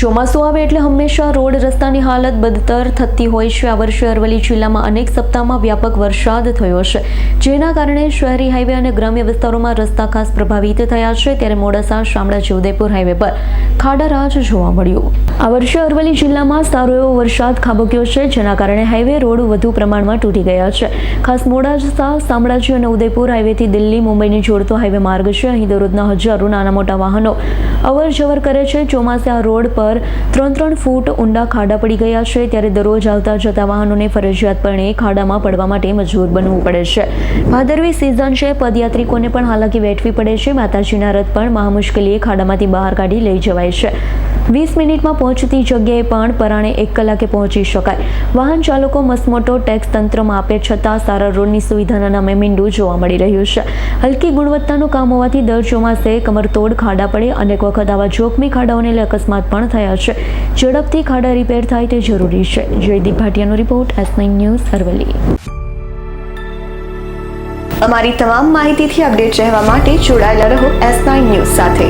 ચોમાસું આવે એટલે હંમેશા રોડ રસ્તાની હાલત બદતર થતી હોય છે. આ વર્ષે અરવલ્લી જિલ્લામાં અનેક સપ્તાહમાં વ્યાપક વરસાદ થયો છે. જેના કારણે શહેરી હાઈવે અને ગ્રામ્ય વિસ્તારોમાં રસ્તા ખાસ પ્રભાવિત થયા છે. ત્યારે મોડાસા શામળાજી ઉદયપુર હાઈવે પર ખાડારાજ જોવા મળ્યું. આ વર્ષે અરવલ્લી જિલ્લામાં સારો એવો વરસાદ ખાબક્યો છે, જેના કારણે હાઈવે રોડ વધુ પ્રમાણમાં તૂટી ગયા છે. ખાસ મોડાસા, શામળાજી અને ઉદયપુર હાઈવેથી દિલ્હી, મુંબઈને જોડતો હાઈવે માર્ગ છે. અહીં દરરોજના હજારો નાના મોટા વાહનો અવર જવર કરે છે. ચોમાસે આ રોડ પર ત્રણ ત્રણ ફૂટ ઊંડા ખાડા પડી ગયા છે. ત્યારે દરરોજ આવતા જતા વાહનોને ફરજિયાતપણે ખાડામાં પડવા માટે મજબૂર બનવું પડે છે. ભાદરવી સિઝન છે. પદયાત્રિકોને પણ હાલાકી વેઠવી પડે છે. માતાજીના રથ પણ મહામુશ્કેલીએ ખાડામાંથી બહાર કાઢી લઈ જવાય છે. વીસ મિનિટમાં પહોંચતી જગ્યાએ પણ પરાણે એક કલાકે પહોંચી શકાય. વાહન ચાલકો મસમોટો ટેક્સ તંત્રમાં આપે છતાં સારા રોડની સુવિધાના નામે મીંડું જોવા મળી રહ્યું છે. હલકી ગુણવત્તાનું કામ હોવાથી દર ચોમાસે કમરતોડ, ખાડા પડે અનેક વખત આવા જોખમી ખાડાઓને લઈ અકસ્માત પણ થયા છે. ઝડપથી ખાડા રિપેર થાય તે જરૂરી છે. જયદીપ ભાટિયાનો રિપોર્ટ, એસ ન્યૂઝ, અરવલ્લી. અમારી તમામ માહિતીથી અપડેટ રહેવા માટે જોડાયેલા રહો એસ નાઇન ન્યૂઝ સાથે.